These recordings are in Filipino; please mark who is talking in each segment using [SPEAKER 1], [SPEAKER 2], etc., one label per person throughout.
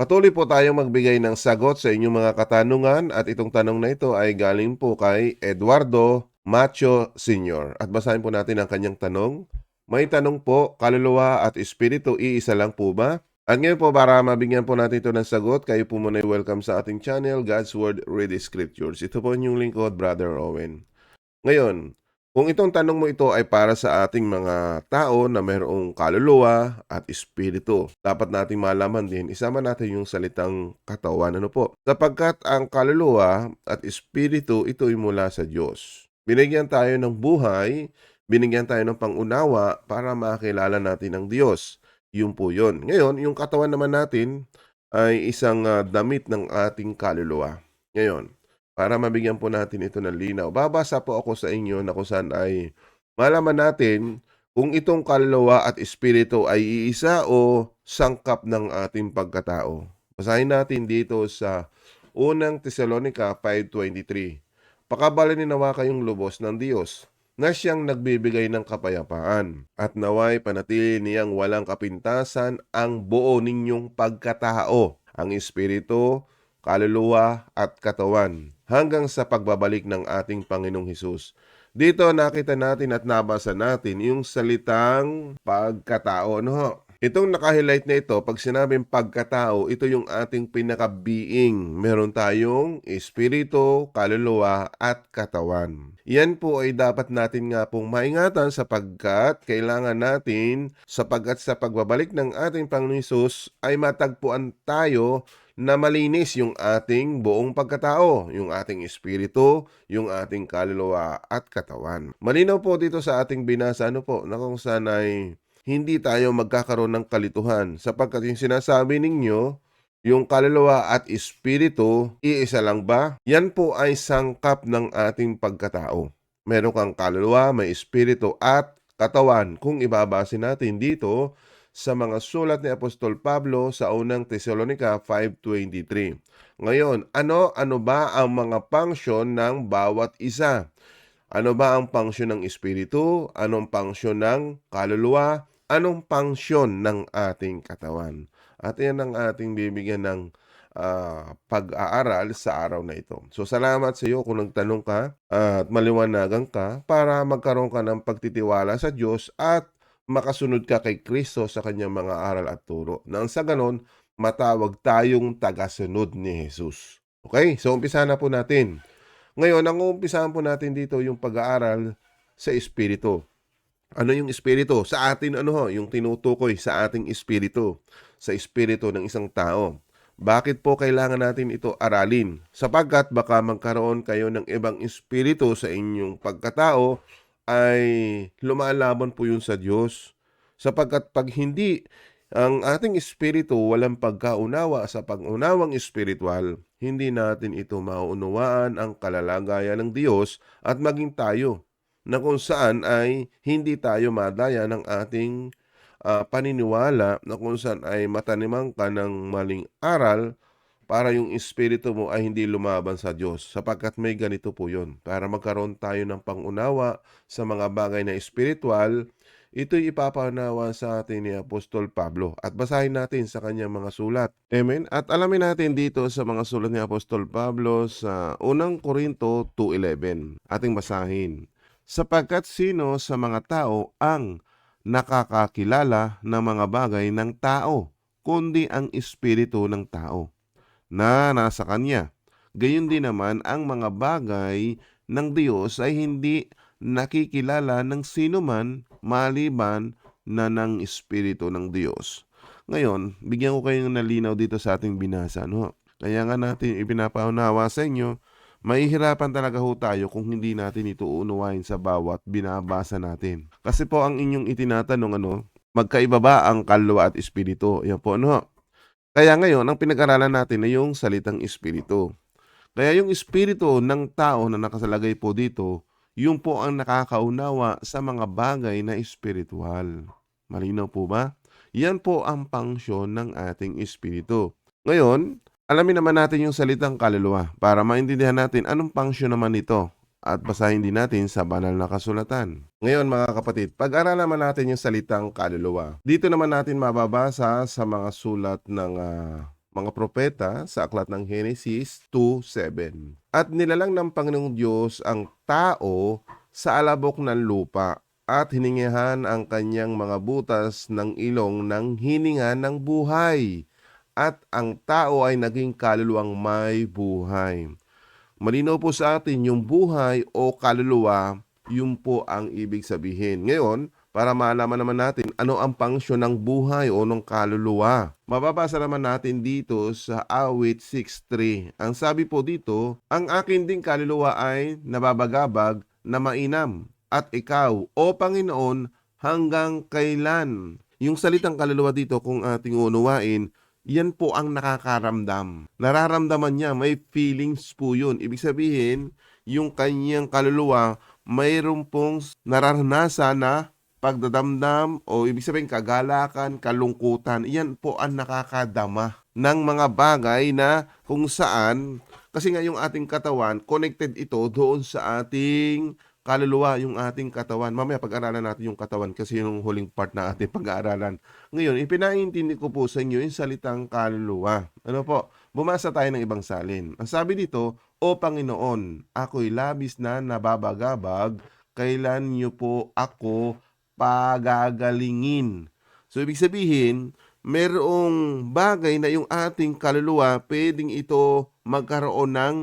[SPEAKER 1] Patuloy po tayong magbigay ng sagot sa inyong mga katanungan at itong tanong na ito ay galing po kay Eduardo Macho Sr. At basahin po natin ang kanyang tanong. May tanong po, kaluluwa at espiritu iisa lang po ba? At ngayon po para mabigyan po natin ito ng sagot, kayo po muna welcome sa ating channel, God's Word Read Scriptures. Ito po yung lingkod, Brother Owen. Ngayon, kung itong tanong mo ito ay para sa ating mga tao na mayroong kaluluwa at espiritu, dapat nating malaman din, isama natin yung salitang katawan. Ano po? Sapagkat ang kaluluwa at espiritu, ito ay mula sa Diyos. Binigyan tayo ng buhay, binigyan tayo ng pangunawa para makilala natin ang Diyos. Yun po yun. Ngayon, yung katawan naman natin ay isang ah, damit ng ating kaluluwa. Ngayon, para mabigyan po natin ito ng linaw. Babasa po ako sa inyo na kung saan ay malaman natin kung itong kaluluwa at espiritu ay iisa o sangkap ng ating pagkatao. Basahin natin dito sa unang Tesalonica 5.23. Pakabalin nawa kayong lubos ng Diyos na siyang nagbibigay ng kapayapaan at naway panatili niyang walang kapintasan ang buo ninyong pagkatao, ang espiritu, kaluluwa at katawan hanggang sa pagbabalik ng ating Panginoong Hesus. Dito nakita natin at nabasa natin yung salitang pagkatao. Ho? Itong nakahighlight na ito, pag sinabing pagkatao, ito yung ating pinaka-being. Meron tayong espiritu, kaluluwa, at katawan. Yan po ay dapat natin nga pong maingatan sapagkat kailangan natin sapagkat sa pagbabalik ng ating Panginoon Hesus ay matagpuan tayo na malinis yung ating buong pagkatao, yung ating espiritu, yung ating kaluluwa at katawan. Malinaw po dito sa ating binasa ano po, na kung saan ay hindi tayo magkakaroon ng kalituhan sapagkat yung sinasabi ninyo, yung kaluluwa at espiritu, iisa lang ba? Yan po ay sangkap ng ating pagkatao. Meron kang kaluluwa, may espiritu at katawan. Kung ibabase natin dito sa mga sulat ni Apostol Pablo sa unang Tesalonica 5.23. Ngayon, ano-ano ba ang mga function ng bawat isa? Ano ba ang function ng espiritu? Anong function ng kaluluwa? Anong function ng ating katawan? At yan ang ating bibigyan ng ah, pag-aaral sa araw na ito. So salamat sa iyo kung nagtanong ka at maliwanagan ka para magkaroon ka ng pagtitiwala sa Diyos at makasunod ka kay Kristo sa kanyang mga aral at turo. Nang sa ganon, matawag tayong tagasunod ni Jesus. Okay? So umpisa na po natin. Ngayon, ang umpisahan po natin dito yung pag-aaral sa Espiritu. Ano yung Espiritu? Sa atin, ano ho, yung tinutukoy sa ating Espiritu. Sa Espiritu ng isang tao. Bakit po kailangan natin ito aralin? Sapagkat baka magkaroon kayo ng ibang Espiritu sa inyong pagkatao ay lumalaban po yun sa Diyos. Sapagkat pag hindi ang ating espiritu walang pagkaunawa sa pag-unawang espiritual, hindi natin ito mauunawaan ang kalalagayan ng Diyos at maging tayo na kung saan ay hindi tayo madaya ng ating ah, paniniwala na kung saan ay mataniman ka ng maling aral para yung espiritu mo ay hindi lumaban sa Diyos sapagkat may ganito po yun. Para magkaroon tayo ng pangunawa sa mga bagay na espiritual, ito'y ipapanawa sa atin ni Apostol Pablo at basahin natin sa kanyang mga sulat. Amen? At alamin natin dito sa mga sulat ni Apostol Pablo sa unang Korinto 2.11. Ating basahin. Sapagkat sino sa mga tao ang nakakakilala ng mga bagay ng tao, kundi ang espiritu ng tao na nasa kanya. Gayon din naman ang mga bagay ng Diyos ay hindi nakikilala ng sino man maliban na ng Espiritu ng Diyos. Ngayon, bigyan ko kayo ng nalinaw dito sa ating binasa. No? Kaya nga natin ipinapaunawa sa inyo, mahihirapan talaga ho tayo kung hindi natin ito uunawain sa bawat binabasa natin. Kasi po ang inyong itinatanong ano, magkaiba ba ang kaluluwa at espiritu? Yan po ano. Kaya ngayon, ang pinag-aralan natin ay yung salitang espiritu. Kaya yung espiritu ng tao na nakasalagay po dito, yung po ang nakakaunawa sa mga bagay na espiritual. Malinaw po ba? Yan po ang pangsyon ng ating espiritu. Ngayon, alamin naman natin yung salitang kaluluwa para maintindihan natin anong pangsyon naman ito at basahin din natin sa banal na kasulatan. Ngayon mga kapatid, pag-aralan naman natin yung salitang kaluluwa. Dito naman natin mababasa sa mga sulat ng ah, mga propeta sa aklat ng Genesis 2.7. At nilalang ng Panginoong Diyos ang tao sa alabok ng lupa at hiningihan ang kanyang mga butas ng ilong ng hininga ng buhay. At ang tao ay naging kaluluwang may buhay. Malinaw po sa atin yung buhay o kaluluwa, yun po ang ibig sabihin. Ngayon, para malaman naman natin ano ang pangsyon ng buhay o ng kaluluwa. Mababasa naman natin dito sa awit 6.3. Ang sabi po dito, ang akin ding kaluluwa ay nababagabag na mainam. At ikaw, o Panginoon, hanggang kailan? Yung salitang kaluluwa dito kung ating unuwain, yan po ang nakakaramdam. Nararamdaman niya, may feelings po yun. Ibig sabihin, yung kanyang kaluluwa, mayroon pong nararanasan na pagdadamdam o ibig sabihin kagalakan, kalungkutan, iyan po ang nakakadama ng mga bagay na kung saan, kasi nga yung ating katawan, connected ito doon sa ating kaluluwa, yung ating katawan. Mamaya pag-aralan natin yung katawan kasi yung huling part na ating pag-aaralan. Ngayon, ipinaintindi ko po sa inyo yung salitang kaluluwa. Ano po? Bumasa tayo ng ibang salin. Ang sabi dito, O Panginoon, ako'y labis na nababagabag, kailan niyo po ako pagagalingin. So, ibig sabihin, merong bagay na yung ating kaluluwa, pwedeng ito magkaroon ng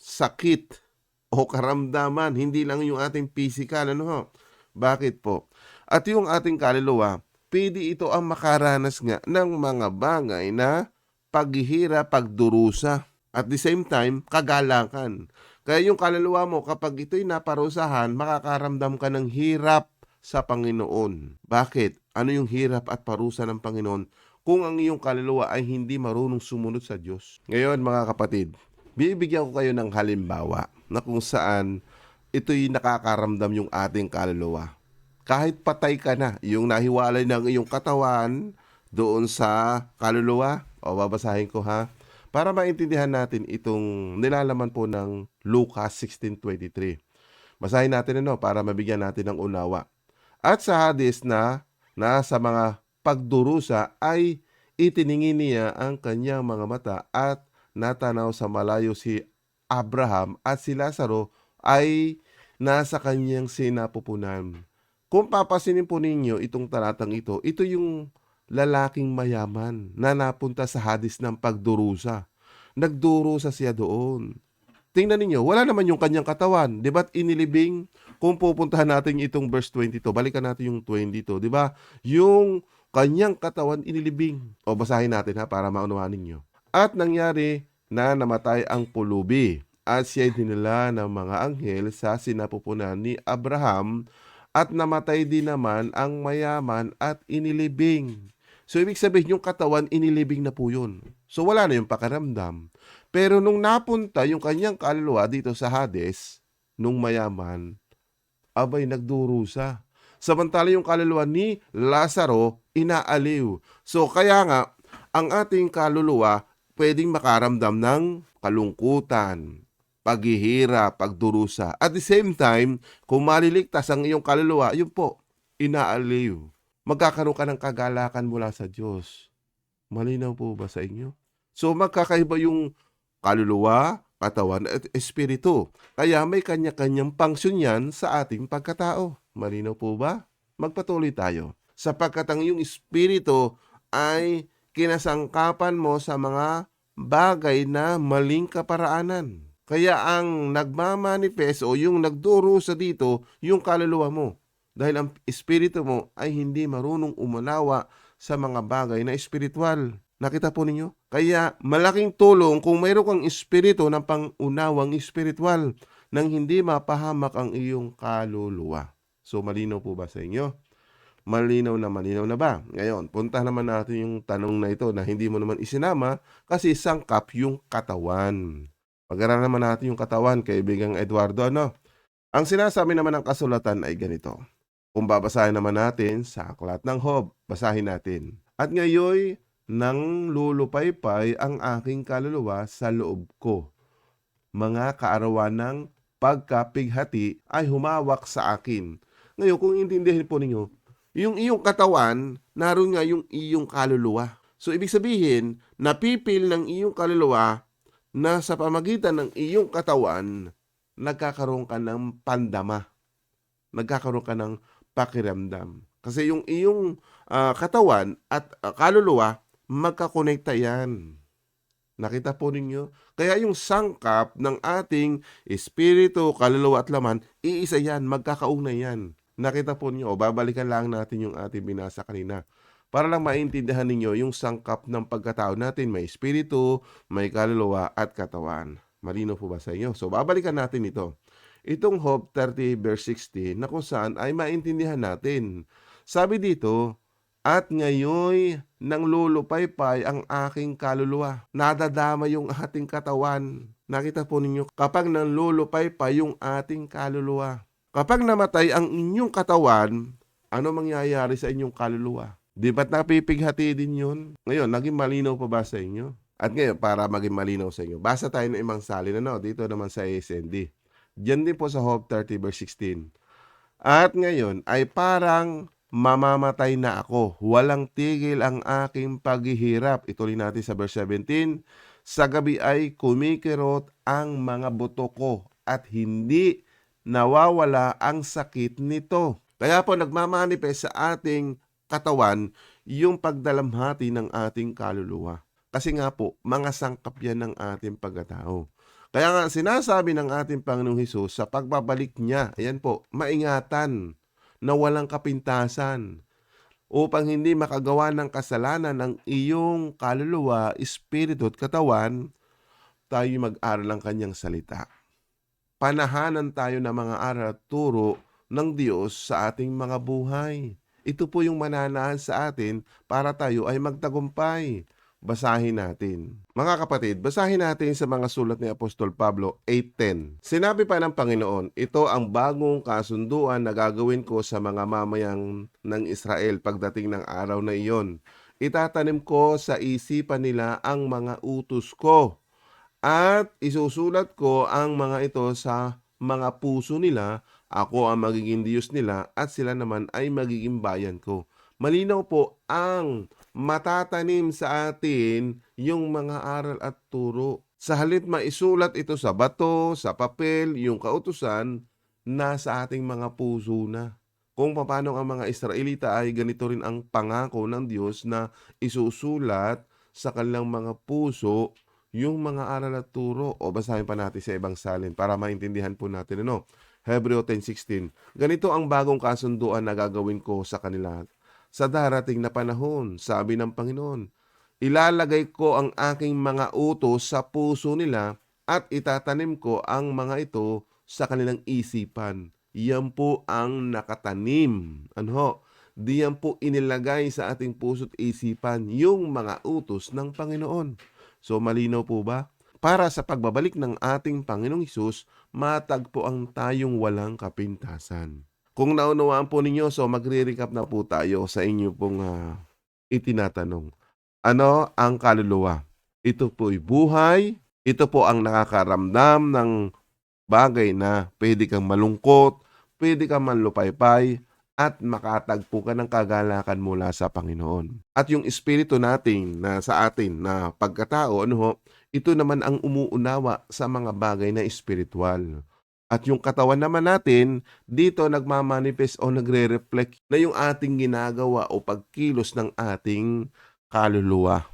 [SPEAKER 1] sakit o karamdaman, hindi lang yung ating physical, ano ho? Bakit po? At yung ating kaluluwa, pwede ito ang makaranas nga ng mga bagay na paghihira, pagdurusa. At the same time, kagalakan. Kaya yung kaluluwa mo, kapag ito'y naparusahan, makakaramdam ka ng hirap sa Panginoon. Bakit? Ano yung hirap at parusa ng Panginoon kung ang iyong kaluluwa ay hindi marunong sumunod sa Diyos? Ngayon mga kapatid, bibigyan ko kayo ng halimbawa na kung saan ito'y nakakaramdam yung ating kaluluwa. Kahit patay ka na, yung nahiwalay ng iyong katawan doon sa kaluluwa, o babasahin ko ha, para maintindihan natin itong nilalaman po ng Lucas 16.23. Basahin natin ano para mabigyan natin ng unawa. At sa hadis na nasa mga pagdurusa ay itiningin niya ang kanyang mga mata at natanaw sa malayo si Abraham at si Lazaro ay nasa kanyang sinapupunan. Kung papasinin po ninyo itong talatang ito, ito yung lalaking mayaman na napunta sa hadis ng pagdurusa. Nagdurusa siya doon. Tingnan ninyo, wala naman yung kanyang katawan. Di ba't inilibing? Kung pupuntahan natin itong verse 22, balikan natin yung 22, di ba? Yung kanyang katawan inilibing. O basahin natin ha, para maunawaan ninyo. At nangyari na namatay ang pulubi at siya'y dinala ng mga anghel sa sinapupunan ni Abraham at namatay din naman ang mayaman at inilibing. So, ibig sabihin, yung katawan, inilibing na po yun. So, wala na yung pakaramdam. Pero nung napunta yung kanyang kaluluwa dito sa Hades, nung mayaman, abay nagdurusa. Samantala yung kaluluwa ni Lazaro, inaaliw. So, kaya nga, ang ating kaluluwa, pwedeng makaramdam ng kalungkutan, paghihira, pagdurusa. At the same time, kung maliligtas ang iyong kaluluwa, yun po, inaaliw. Magkakaroon ka ng kagalakan mula sa Diyos. Malinaw po ba sa inyo? So magkakaiba yung kaluluwa, katawan at espiritu. Kaya may kanya-kanyang pangsyon yan sa ating pagkatao. Malinaw po ba? Magpatuloy tayo. Sapagkat ang iyong espiritu ay kinasangkapan mo sa mga bagay na maling kaparaanan. Kaya ang nagmamanifest o yung nagduro sa dito, yung kaluluwa mo. Dahil ang espiritu mo ay hindi marunong umanawa sa mga bagay na espiritual. Nakita po ninyo? Kaya malaking tulong kung mayroon kang espiritu ng pangunawang espiritual nang hindi mapahamak ang iyong kaluluwa. So malinaw po ba sa inyo? Malinaw na malinaw na ba? Ngayon, punta naman natin yung tanong na ito na hindi mo naman isinama kasi sangkap yung katawan. Pag-aralan naman natin yung katawan, kaibigang Eduardo, ano? Ang sinasabi naman ng kasulatan ay ganito. Kung babasahin naman natin sa aklat ng Hob, basahin natin. At ngayoy, nang lulupaypay ang aking kaluluwa sa loob ko. Mga kaarawan ng pagkapighati ay humawak sa akin. Ngayon, kung intindihin po ninyo, yung iyong katawan, naroon nga yung iyong kaluluwa. So, ibig sabihin, napipil ng iyong kaluluwa na sa pamagitan ng iyong katawan, nagkakaroon ka ng pandama. Nagkakaroon ka ng pakiramdam. Kasi yung iyong ah, katawan at ah, kaluluwa, magkakonekta yan. Nakita po ninyo? Kaya yung sangkap ng ating espiritu, kaluluwa at laman, iisa yan, magkakaugnay yan. Nakita po ninyo, o babalikan lang natin yung ating binasa kanina. Para lang maintindihan ninyo yung sangkap ng pagkatao natin, may espiritu, may kaluluwa at katawan. Malino po ba sa inyo? So babalikan natin ito. Itong Hope 30 verse 16 na kung saan ay maintindihan natin. Sabi dito, at ngayoy nang lulupaypay ang aking kaluluwa. Nadadama yung ating katawan. Nakita po ninyo, kapag nang lulupaypay yung ating kaluluwa. Kapag namatay ang inyong katawan, ano mangyayari sa inyong kaluluwa? Di ba't napipighati din yun? Ngayon, naging malinaw pa ba sa inyo? At ngayon, para maging malinaw sa inyo, basa tayo ng imang salin ano, dito naman sa ASND. Diyan din po sa Hope 30 verse 16. At ngayon ay parang mamamatay na ako. Walang tigil ang aking paghihirap. Ituloy natin sa verse 17. Sa gabi ay kumikirot ang mga buto ko at hindi nawawala ang sakit nito. Kaya po nagmamanifest sa ating katawan yung pagdalamhati ng ating kaluluwa. Kasi nga po, mga sangkap yan ng ating pagkatao. Kaya nga sinasabi ng ating Panginoong Hesus sa pagbabalik niya, ayan po, maingatan na walang kapintasan upang hindi makagawa ng kasalanan ng iyong kaluluwa, espiritu at katawan, tayo mag-aral ng kanyang salita. Panahanan tayo ng mga aral turo ng Diyos sa ating mga buhay. Ito po yung mananahan sa atin para tayo ay magtagumpay. Basahin natin. Mga kapatid, basahin natin sa mga sulat ni Apostol Pablo 8.10. Sinabi pa ng Panginoon, ito ang bagong kasunduan na gagawin ko sa mga mamayang ng Israel pagdating ng araw na iyon. Itatanim ko sa isipan nila ang mga utos ko at isusulat ko ang mga ito sa mga puso nila. Ako ang magiging Diyos nila at sila naman ay magiging bayan ko. Malinaw po ang matatanim sa atin yung mga aral at turo. Sa halip maisulat ito sa bato, sa papel, yung kautusan, nasa ating mga puso na. Kung paano ang mga Israelita ay ganito rin ang pangako ng Diyos na isusulat sa kanilang mga puso yung mga aral at turo. O basahin pa natin sa ibang salin para maintindihan po natin ano. Hebreo 10.16 Ganito ang bagong kasunduan na gagawin ko sa kanila sa darating na panahon, sabi ng Panginoon. Ilalagay ko ang aking mga utos sa puso nila at itatanim ko ang mga ito sa kanilang isipan. Yan po ang nakatanim. Ano ho? Diyan po inilagay sa ating puso't isipan yung mga utos ng Panginoon. So malinaw po ba? Para sa pagbabalik ng ating Panginoong Isus, matagpo ang tayong walang kapintasan. Kung naunawaan po ninyo, so magre-recap na po tayo sa inyo pong ah, itinatanong. Ano ang kaluluwa? Ito po'y buhay. Ito po ang nakakaramdam ng bagay na pwede kang malungkot, pwede kang manlupaypay, at makatagpo ka ng kagalakan mula sa Panginoon. At yung espiritu natin na sa atin na pagkatao, ano ho, ito naman ang umuunawa sa mga bagay na espiritual. At yung katawan naman natin, dito nagmamanifest o nagre-reflect na yung ating ginagawa o pagkilos ng ating kaluluwa.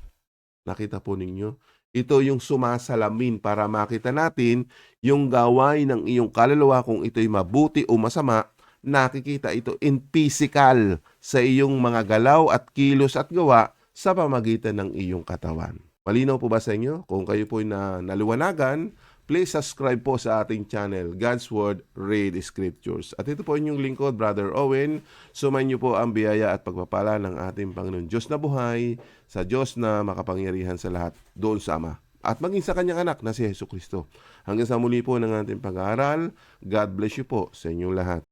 [SPEAKER 1] Nakita po ninyo? Ito yung sumasalamin para makita natin yung gawain ng iyong kaluluwa kung ito'y mabuti o masama. Nakikita ito in physical sa iyong mga galaw at kilos at gawa sa pamagitan ng iyong katawan. Malinaw po ba sa inyo? Kung kayo po na naliwanagan, please subscribe po sa ating channel, God's Word Read Scriptures. At ito po inyong lingkod, Brother Owen. Sumayin niyo po ang biyaya at pagpapala ng ating Panginoon Diyos na buhay, sa Diyos na makapangyarihan sa lahat, doon sa Ama. At maging sa kanyang anak na si Yesu Kristo. Hanggang sa muli po ng ating pag-aaral, God bless you po sa inyong lahat.